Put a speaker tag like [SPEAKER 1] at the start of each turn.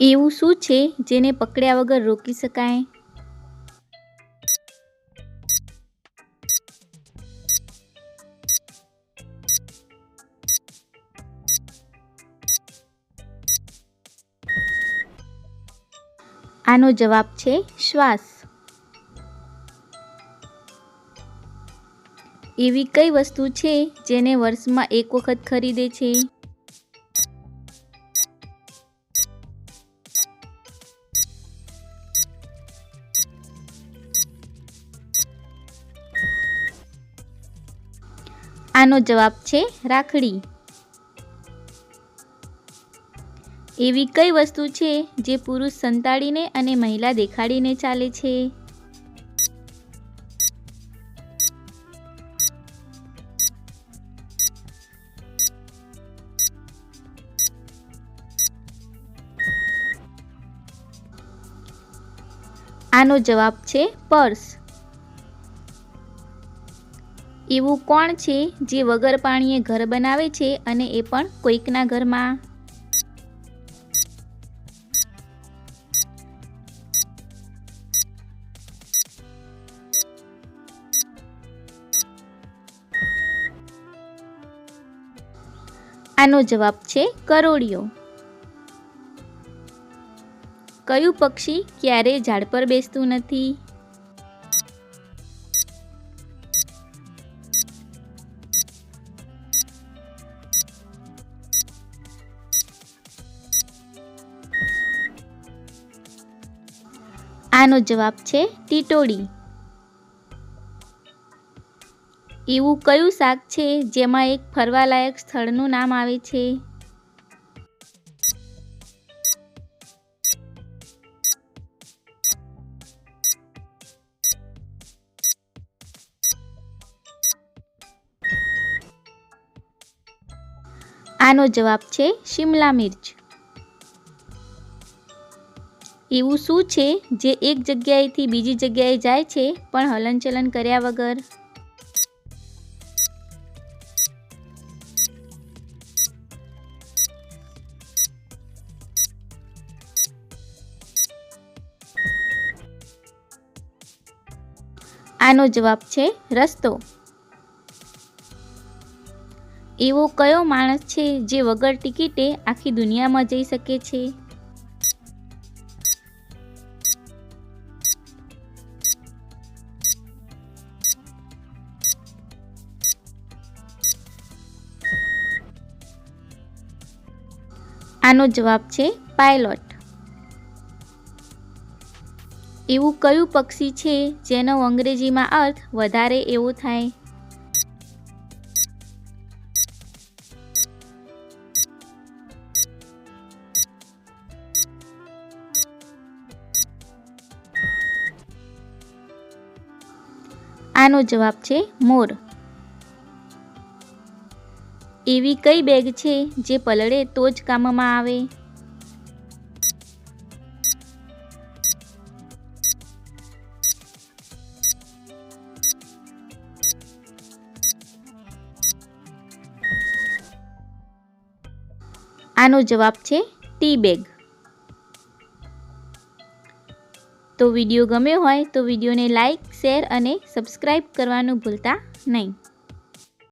[SPEAKER 1] એવું શું છે જેને પકડ્યા વગર રોકી શકાય? આનો જવાબ છે શ્વાસ. એવી કઈ વસ્તુ છે જેને વર્ષમાં એક વખત ખરીદે છે? આનો જવાબ છે રાખડી. એવી કઈ વસ્તુ છે જે પુરુષ સંતાડીને અને મહિલા દેખાડીને ચાલે છે? આનો જવાબ છે પર્સ. એવું કોણ છે જે વગર પાણીએ ઘર બનાવે છે અને એ પણ કોઈકના ઘરમાં? આનો જવાબ છે કરોડિયો કયું પક્ષી ક્યારેય ઝાડ પર બેસતું નથી? આનો જવાબ છે ટીટોડી એવું કયું શાક છે જેમાં એક ફરવાલાયક સ્થળનું નામ આવે છે? આનો જવાબ છે શિમલા મિર્ચ. એવું શું છે જે એક જગ્યાએથી બીજી જગ્યાએ જાય છે પણ હલનચલન કર્યા વગર? આનો જવાબ છે રસ્તો. એવો કયો માણસ છે જે વગર ટિકિટે આખી દુનિયામાં જઈ શકે છે? આનો જવાબ છે પાયલોટ. એવું કયું પક્ષી છે જેનો અંગ્રેજીમાં અર્થ વધારે એવો થાય? આનો જવાબ છે મોર. એવી કઈ બેગ છે જે પલળે તો જ કામમાં આવે? આનો જવાબ છે ટી બેગ તો વીડિયો ગમ્યો હોય તો વિડીયોને લાઇક શેર અને સબસ્ક્રાઈબ કરવાનું ભૂલતા નહીં.